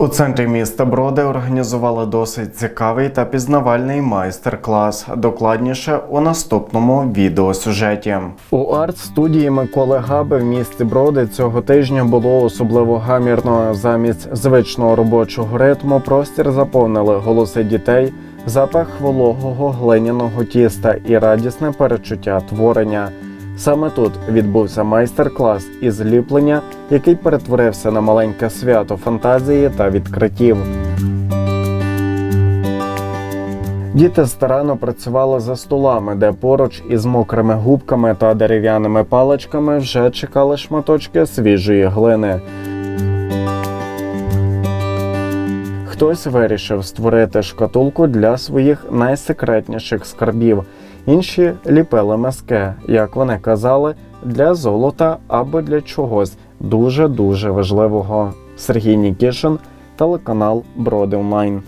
У центрі міста Броди організували досить цікавий та пізнавальний майстер-клас. Докладніше у наступному відеосюжеті. У арт-студії Миколи Габи в місті Броди цього тижня було особливо гамірно. Замість звичного робочого ритму простір заповнили голоси дітей, запах вологого глиняного тіста і радісне перечуття творення. Саме тут відбувся майстер-клас із ліплення, який перетворився на маленьке свято фантазії та відкриттів. Діти старанно працювали за столами, де поруч із мокрими губками та дерев'яними паличками вже чекали шматочки свіжої глини. Хтось вирішив створити шкатулку для своїх найсекретніших скарбів. Інші ліпили мазки, як вони казали, для золота або для чогось дуже дуже важливого. Сергій Нікішин, телеканал Броди Онлайн.